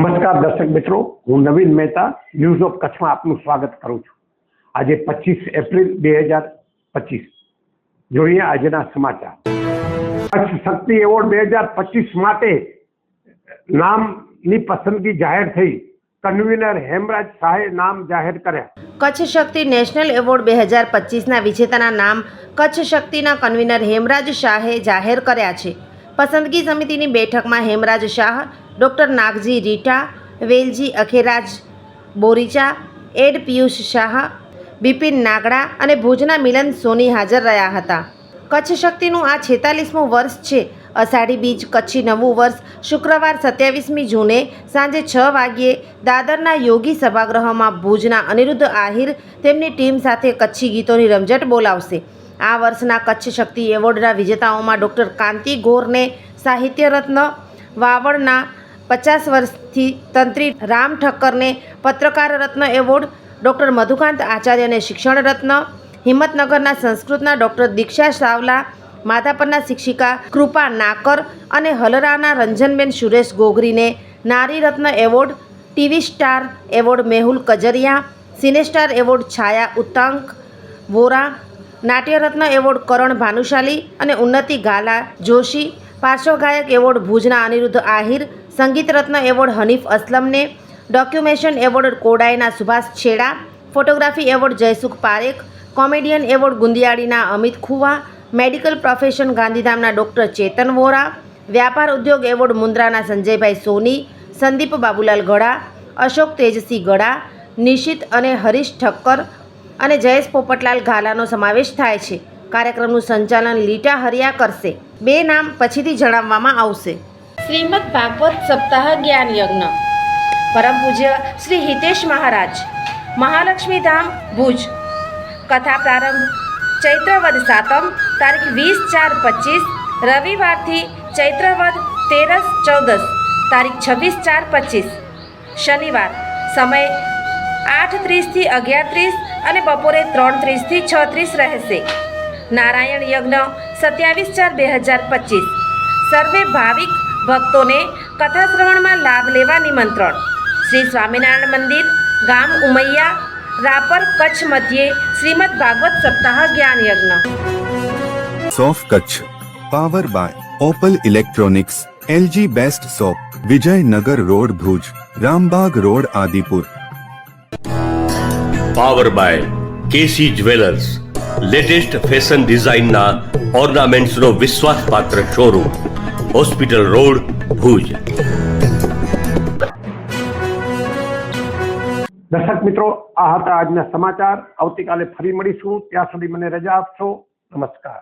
નમસ્કાર દર્શક મિત્રો, હું નવીન મહેતા ન્યૂઝ ઓફ કચ્છમાં આપનું સ્વાગત કરું છું. આજે પચીસ એપ્રિલ બે હજાર પચીસ. જોઈએ આજના સમાચાર. કચ્છ શક્તિ એવોર્ડ બે હજાર પચીસ માટે નામની પસંદગી જાહેર થઈ. કન્વીનર હેમરાજ શાહે નામ જાહેર કર્યા. કચ્છ શક્તિ નેશનલ એવોર્ડ બે હજાર પચીસના વિજેતાના નામ કચ્છ શક્તિના કન્વીનર હેમરાજ શાહે જાહેર કર્યા છે. પસંદગી સમિતિની બેઠકમાં હેમરાજ શાહ ડૉક્ટર નાગજી રીટા, વેલજી અખેરાજ બોરીચા, એડ પિયુષ શાહ, બિપિન નાગડા અને ભુજના મિલન સોની હાજર રહ્યા હતા. કચ્છ શક્તિનું આ છેતાલીસમું વર્ષ છે. અષાઢી બીજ, કચ્છી નવું વર્ષ, શુક્રવાર સત્યાવીસમી જૂને સાંજે છ વાગ્યે દાદરના યોગી સભાગૃહમાં ભુજના અનિરુદ્ધ આહિર તેમની ટીમ સાથે કચ્છી ગીતોની રમઝટ બોલાવશે. આ વર્ષના કચ્છ શક્તિ એવોર્ડના વિજેતાઓમાં ડૉક્ટર કાંતિ ગોરને સાહિત્ય રત્ન વાવડના પચાસ વર્ષથી તંત્રી રામ ઠક્કરને પત્રકાર રત્ન એવોર્ડ, ડૉક્ટર મધુકાંત આચાર્યને શિક્ષણ રત્ન, હિંમતનગરના સંસ્કૃતના ડૉક્ટર દીક્ષા સાવલા, માધાપરના શિક્ષિકા કૃપા નાકર અને હલરાના Ranjanben Suresh ગોગરીને Nari Ratna award, TV star award Mehul Kajaria cinestar award Chhaya Uttank, Vora Natyaratna award Karan Bhanushali અને ઉન્નતિ ગાલા જોશી પાર્શ્વગાયક એવોર્ડ ભુજના અનિરુદ્ધ આહિર સંગીત રત્ન એવોર્ડ હનીફ અસલમને, documentation award કોડાઈના Subhash Chheda, photography award Jaysukh Parekh, comedian award ગુંદિયાળીના Amit Khuva, medical profession ગાંધીધામના doctor Chetan Vora, વ્યાપાર ઉદ્યોગ award મુન્દ્રાના સંજયભાઈ સોની, સંદીપ બાબુલાલ ગળા અશોક તેજસિંહ ગળા નિશિત અને હરીશ ઠક્કર અને જયેશ પોપટલાલ ઘાલાનો સમાવેશ થાય છે. કાર્યક્રમનું સંચાલન લીટા હરિયા કરશે. બે નામ પછીથી જણાવવામાં આવશે. શ્રીમદ ભાગવત સપ્તાહ જ્ઞાન યજ્ઞ પરમ પૂજ્ય શ્રી હિતેશ મહારાજ. મહાલક્ષ્મી ધામ ભુજ. કથા પ્રારંભ, ચૈત્રવદ સાતમ, તારીખ વીસ ચાર પચીસ, રવિવારથી ચૈત્રવદ તેરસ ચૌદસ, તારીખ છવ્વીસ ચાર પચીસ. શનિવાર, સમય આઠ ત્રીસથી અગિયાર ત્રીસ અને બપોરે ત્રણ ત્રીસથી છ ત્રીસ રહેશે. નારાયણ યજ્ઞ સત્યાવીસ ચાર બે હજાર પચીસ. સર્વે ભાવિક ભક્તોને કથા શ્રવણમાં લાભ લેવા નિમંત્રણ. શ્રી સ્વામિનારાયણ મંદિર ગામ ઉમૈયા રાપર કચ્છ મધ્યે શ્રીમદ ભાગવત સપ્તાહ જ્ઞાન યજ્ઞ સોફ Kutch. Power by Opal electronics LG best shop Vijaynagar road Bhuj Rambagh road Adipur. Power by KC jewellers latest fashion ડિઝાઇનના ઓર્નામેન્ટ્સનો વિશ્વાસપાત્ર શોરૂમ. Hospital road Bhuj. દર્શક મિત્રો, આ હતા આજના સમાચાર. આવતીકાલે ફરી મળીશું. ત્યાં સુધી મને રજા આપશો. નમસ્કાર.